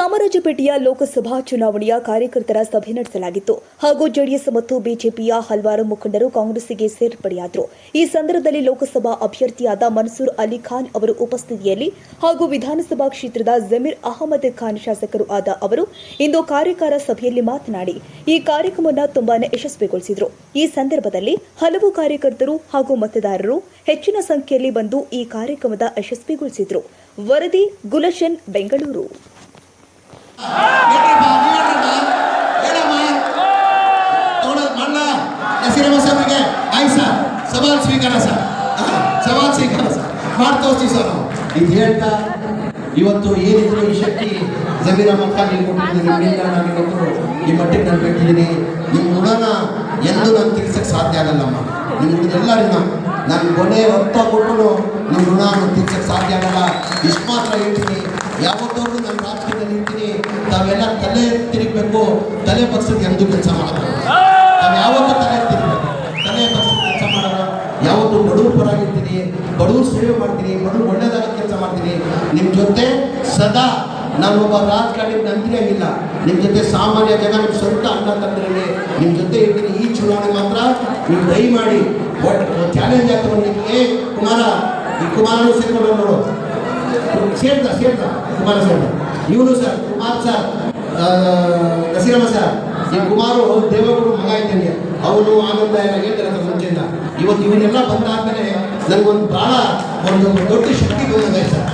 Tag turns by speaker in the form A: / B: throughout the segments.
A: ಚಾಮರಾಜಪೇಟೆಯ ಲೋಕಸಭಾ ಚುನಾವಣೆಯ ಕಾರ್ಯಕರ್ತರ ಸಭೆ ನಡೆಸಲಾಗಿತ್ತು. ಹಾಗೂ ಜೆಡಿಎಸ್ ಮತ್ತು ಬಿಜೆಪಿಯ ಹಲವಾರು ಮುಖಂಡರು ಕಾಂಗ್ರೆಸ್ಗೆ ಸೇರ್ಪಡೆಯಾದರು. ಈ ಸಂದರ್ಭದಲ್ಲಿ ಲೋಕಸಭಾ ಅಭ್ಯರ್ಥಿಯಾದ ಮನ್ಸೂರ್ ಅಲಿ ಖಾನ್ ಅವರು ಉಪಸ್ಥಿತಿಯಲ್ಲಿ ಹಾಗೂ ವಿಧಾನಸಭಾ ಕ್ಷೇತ್ರದ ಜಮೀರ್ ಅಹಮದ್ ಖಾನ್ ಶಾಸಕರು ಆದ ಅವರು ಇಂದು ಕಾರ್ಯಕಾರ ಸಭೆಯಲ್ಲಿ ಮಾತನಾಡಿ, ಈ ಕಾರ್ಯಕ್ರಮವನ್ನು ತುಂಬಾನೇ ಯಶಸ್ವಿಗೊಳಿಸಿದರು. ಈ ಸಂದರ್ಭದಲ್ಲಿ ಹಲವು ಕಾರ್ಯಕರ್ತರು ಹಾಗೂ ಮತದಾರರು ಹೆಚ್ಚಿನ ಸಂಖ್ಯೆಯಲ್ಲಿ ಬಂದು ಈ ಕಾರ್ಯಕ್ರಮದ ಯಶಸ್ವಿಗೊಳಿಸಿದರು. ವರದಿ, ಗುಲಶನ್, ಬೆಂಗಳೂರು.
B: ಸವಾಲ್ ಸ್ವೀಕಾರ ಸರ್ ಸವಾಲ್ ಸ್ವೀಕಾರ ಸರ್ ಮಾಡಿ ತೋರಿಸ್ತೀವಿ ಸರ್ ಇದು ಹೇಳ್ತಾ ಇವತ್ತು ಏನಿದ್ರು ಈ ಶಕ್ತಿ ಜಮೀರ ಮಕ್ಕ ಇವತ್ತು ಈ ಮಟ್ಟಿಗೆ ನಾನು ಬಿಟ್ಟಿದ್ದೀನಿ ನಿಮ್ಮ ಋಣನ ಎಂದು ನಾನು ತೀರ್ಸಕ್ಕೆ ಸಾಧ್ಯ ಆಗಲ್ಲಮ್ಮ ನಿಮ್ಮ ಋಣದೆಲ್ಲ ಋಣ ನಾನು ಕೊನೆ ಹೊತ್ತ ಕೊಟ್ಟು ನಿಮ್ಮ ಋಣ ನಾನು ಸಾಧ್ಯ ಆಗಲ್ಲ ಇಷ್ಟು ಮಾತ್ರ ಹೇಳ್ತೀನಿ ಯಾವತ್ತೂ ನಾನು ರಾಜಕೀಯದಲ್ಲಿ ಇರ್ತೀನಿ ತಾವೆಲ್ಲ ತಲೆ ತಿರುಗಬೇಕು ತಲೆ ಬಗ್ಸಕ್ಕೆ ಎಂದು ಕೆಲಸ ಮಾಡಬೇಕು ನಾವು ಯಾವತ್ತೂ ತಲೆ ತಿರುಗಬೇಕು. ತಲೆ ಬಗ್ಸಕ್ಕೆ ಕೆಲಸ ಮಾಡಲ್ಲ. ಯಾವತ್ತೂ ಬಡವರು ಪರಾಗಿರ್ತೀನಿ ಬಡವರು ಸೇವೆ ಮಾಡ್ತೀನಿ ಬಡವರು ಒಳ್ಳೇದಾಗ ಕೆಲಸ ಮಾಡ್ತೀನಿ. ನಿಮ್ಮ ಜೊತೆ ಸದಾ ನಾನೊಬ್ಬ ಒಬ್ಬ ರಾಜಕಾರಣಿ ನಂತರ ಆಗಿಲ್ಲ ನಿಮ್ಮ ಜೊತೆ ಸಾಮಾನ್ಯ ಜನ ನಿಮ್ಮ ಸ್ವಂತ ಅಣ್ಣ ತಂದ್ರಲ್ಲಿ ನಿಮ್ಮ ಜೊತೆ ಇರ್ತೀನಿ ಈ ಚುನಾವಣೆ ಮಾತ್ರ. ನೀವು ದಯಮಾಡಿ ಚಾಲೆಂಜ್ ಆಗ್ತದೆ ನಿಮಗೆ. ಕುಮಾರ ಈ ಕುಮಾರನು ಸೇರ್ಕೊಂಡು ನೋಡು ಸೇರ್ದ ಸೇರ್ದ ಕುಮಾರ ಸೇರ್ದ. ಇವನು sir Kumar sir Naseeramma sir ಈ ಕುಮಾರು ದೇವಗುರು ಮಗ ಇದ್ದಂಗೆ ಅವನು ಆನಂದ ಹೇಳ್ತಾರೆ ಅಂತ ಮುಂಚೆಯಿಂದ. ಇವತ್ತು ಇವನ್ನೆಲ್ಲ ಬಂದಾದ್ಮೇಲೆ ನನಗೊಂದು ಬಹಳ ಒಂದು ದೊಡ್ಡ ಶಕ್ತಿ ಬಂದಿದೆ ಸರ್.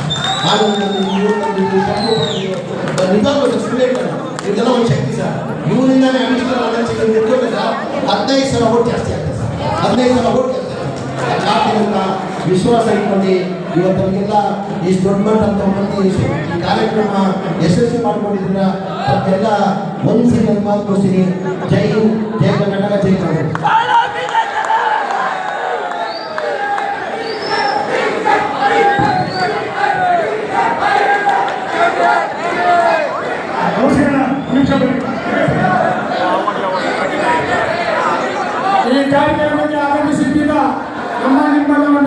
B: ಆನಂದ ಇವ್ರು ನಿಜವಾಗ್ಲೂ ಸರ್ ಇದೆಲ್ಲ ಒಂದು ಶಕ್ತಿ ಸರ್. ಇವರಿಂದಾನೇ ನಿಂತ್ಕೊಂಡ್ರೆ ಸರ್ ಹದಿನೈದು ಸಲ ಓಟ್ ಜಾಸ್ತಿ ಆಗ್ತದೆ ಸರ್. ಹದಿನೈದು ಸಲ ಓಟ್ ಜಾಸ್ತಿ ಆಗ್ತದೆ. ವಿಶ್ವಾಸ ಇಟ್ಕೊಂಡು ಇವತ್ತು ನಮಗೆಲ್ಲ ಇಷ್ಟು ದೊಡ್ಡ ಅಂತ ಮಂದಿ ಈ ಕಾರ್ಯಕ್ರಮ ಯಶಸ್ವಿ ಮಾಡ್ಕೊಂಡಿದ್ದೀರ? ಅದೆಲ್ಲ ಒಂದ್ಸಿ ನನ್ನ ಮಾತು ಕೊಡ್ತೀನಿ ಜೈ ಜೈ ಕರ್ನಾಟಕ ಜೈ
C: ಕರ್ನಾಟಕ. ಈ ಕಾರ್ಯಕ್ರಮಕ್ಕೆ ಆಗಮಿಸಿದ್ದ ನಮ್ಮ ನಿಮ್ಮ ನಮ್ಮ